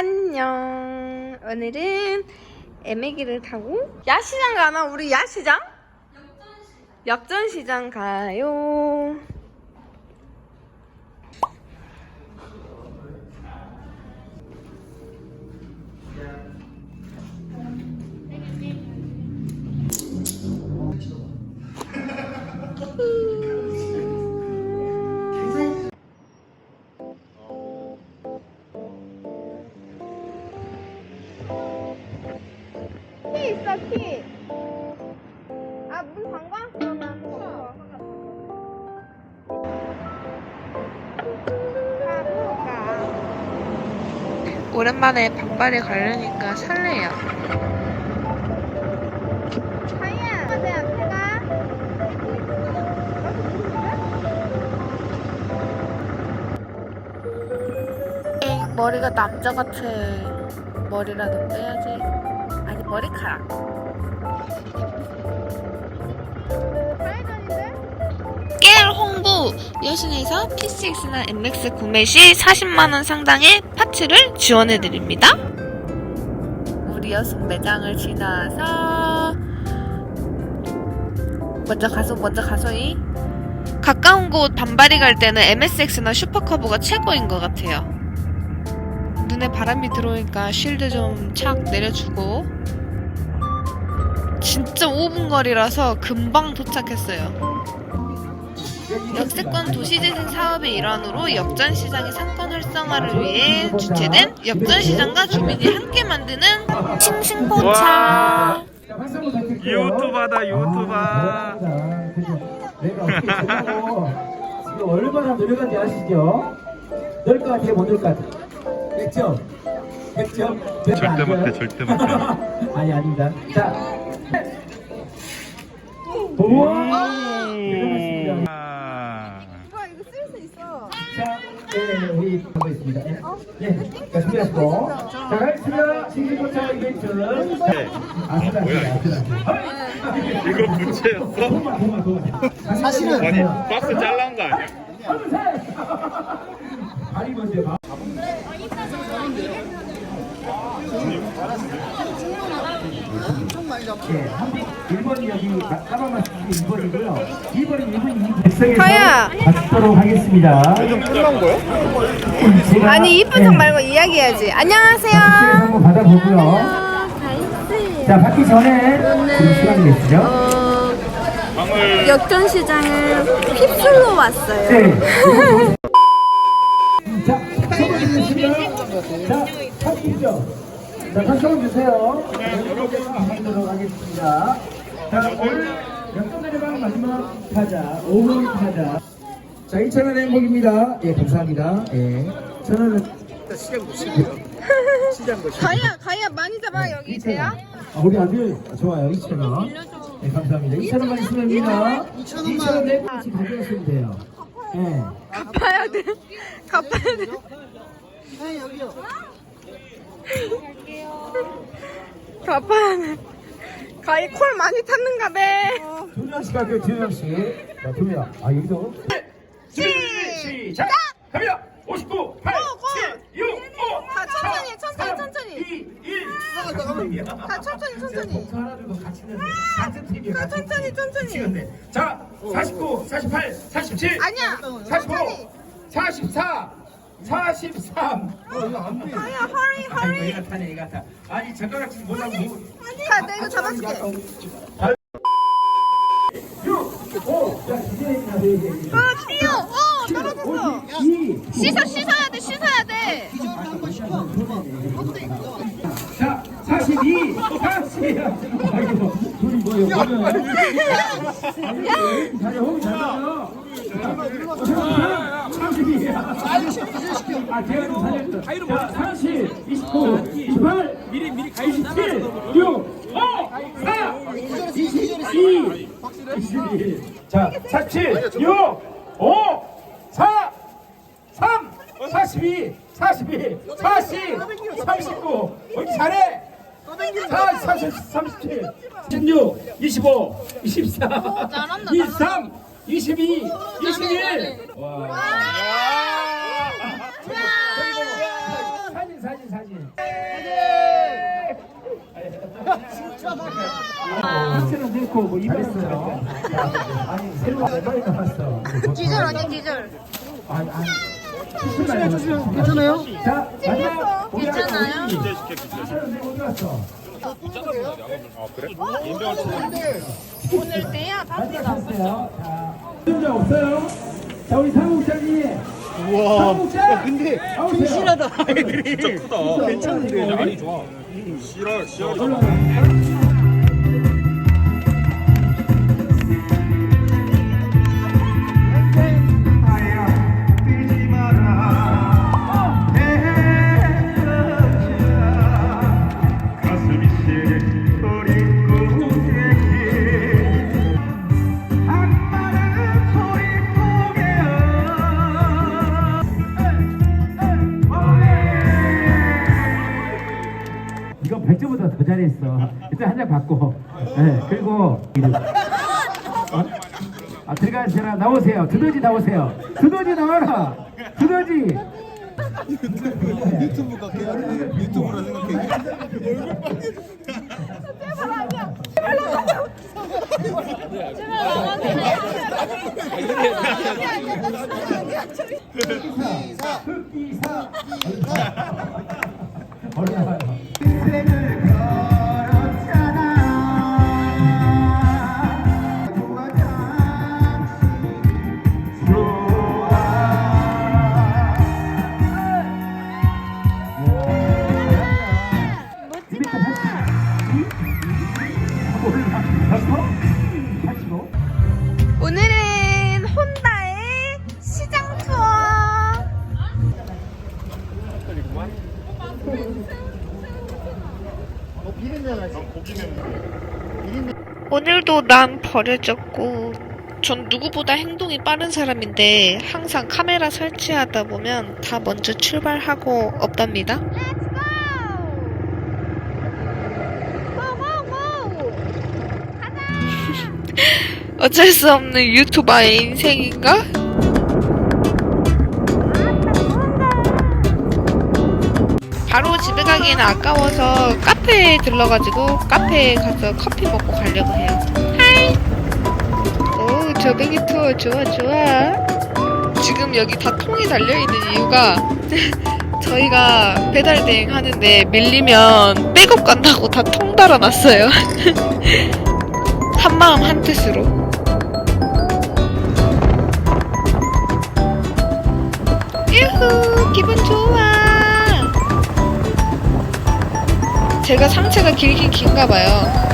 안녕. 오늘은 애매기를 타고 야시장 가나? 우리 야시장? 역전시장 가요. 키 있어 키. 아문 잠가? 그러면? 오랜만에 반발에 가려니까 설레요. 앞에 가. 엥, 머리가 남자 같아. 아니, 머리카락. 깨알 홍보! 여신에서 P6나 MX 구매 시 40만원 상당의 파츠를 지원해드립니다. 우리 여신 매장을 지나서 먼저 가서 먼저 가서이 가까운 곳 반발이 갈 때는 MSX나 슈퍼커브가 최고인 것 같아요. 눈에 바람이 들어오니까 쉴드 좀 착 내려주고 진짜 5분 거리라서 금방 도착했어요. 역세권 도시재생 사업의 일환으로 역전시장의 상권 활성화를 위해 주최된 역전시장과 주민이 함께 만드는 싱싱포차 유튜버다 유튜버 얼마나 노력한지 아시죠? 늘것 같아요, 못늘 것 같아요? 100점? 100점? 절대 못해 절대 못해 아니, 아닙니다. 자. 우와! 대단하십니다. 아. 자, 네, 우리 한번 있습니다. 예, 예, 자, 준비하시고. 자, 가겠습니다. 신기포차 이벤트. 네. 뭐야, 아슬아슬. 이거 부채였어? 도마, 도마, 도마. 사실은. 아니 박스 잘라온 거 아니야? 다리 먼저 봐. 네, 한 1번이 여기 까만 마스크 1번이고요. 2번이 1번이 백성에서 가야. 받도록 하겠습니다. 끝난 거야? 제가, 아니 이쁜 척 말고 이야기해야지 안녕하세요 한번 받아보고요. 자, 받기 전에 지금 시간이 됐죠? 어, 역전시장을 휩쓸러 왔어요 네. 자, 선물 드리겠습니다. 자, 파티죠. 자, 한번 주세요. 이렇게 하도록 하겠습니다. 자, 오늘 역전의 마지막 타자, 5번 타자. 자, 2,000원 행복입니다. 예, 감사합니다. 예. 1,000원은 가야 가야 많이 잡아 여기 돼요? 아, 우리 아들 좋아요. 2,000원. 네, 감사합니다. 2,000원만 있으면 됩니다. 2,000원 내고 같이 가져가시면 돼요. 예. 갚아야 돼 갚아야 돼 갚아야 돼 가이 콜 많이 탔는가 봐두 명씩 할게요, 두 명씩. 자, 두 명. 아, 여기도. 시작! 갑니다! 59, 8, 7, 6, 5, 다 천천히, 천천히, 천천히. 2, 1. 다 천천히 천천히 하나 들고 같이 넣는 같은 팀이에요. 다 같은 천천히 팀. 천천히 미치겠네. 자, 49, 48, 47. 아니야 45, 천천히 44, 43. 어, 이거 안 돼. 가야 허리 아, 허리 얘가 타네, 얘가 타. 아니, 젓가락 치지 못하고. 뭐. 가 내가 이거 잡아줄게 6, 5. 자, 이제 가세요, 이제. 아 뛰어 어 떨어졌어 2, 씻어 씻어야 돼 씻어야 돼 자, 42, 40. 아이고, 둘이 뭐예요? 뭐는? 자리 호흡 잘 맞아요. 32. 아, 제가 좀 살렸어. 자, 30, 29, 28, 미리, 미리 27, 6, 5, 4, 22, 22. 자, 47, 6, 5, 4, 3, 42, 42, 40, 39. 어디 잘해? 4, 40, 37, 16, 25, 24, 23, 22, 21. 와. 이스트는 고 입했어요. 아니 새로 몇 기절 아니 기절. 아니 조심해 괜찮아요? 자 마지막 괜찮아요? 아 그래? 오늘 때야 밥이 나왔어. 자, 문제 없어요. 자 우리 사무국장님. 우와. 사무국장. 근데 진실하다 아이들이. 진짜 크다. 괜찮은데. 아니 좋아. 씨랄 씨알 일단 한장 받고. 네, 그리고 어? 아 들어가시라 나오세요. 두더지 나오세요. 두더지 나와라. 두더지. 유튜브가 유튜브라 생각해. 흑기사. 어려워요. 인생 오늘도 난 버려졌고, 전 누구보다 행동이 빠른 사람인데 항상 카메라 설치하다 보면 다 먼저 출발하고 없답니다. 어쩔 수 없는 유튜버의 인생인가? 바로 집에 가기에는 아까워서 카페에 들러가지고 카페에 가서 커피 먹고 가려고 해요. 하이! 오, 저배기 투어 좋아, 좋아. 지금 여기 다 통이 달려있는 이유가 저희가 배달 대행 하는데 밀리면 백업 간다고 다 통 달아놨어요. 한마음 한뜻으로. 유후, 기분 좋아. 제가 상체가 길긴 긴가 봐요.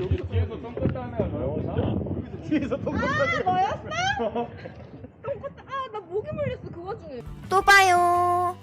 여기 뒤에서 똥 껐다는 애가 너였구나. 뒤에서 똥 껐다는 애가 너였어? 똥꼬 아, 나 목이 물렸어 그 와중에. 또 봐요.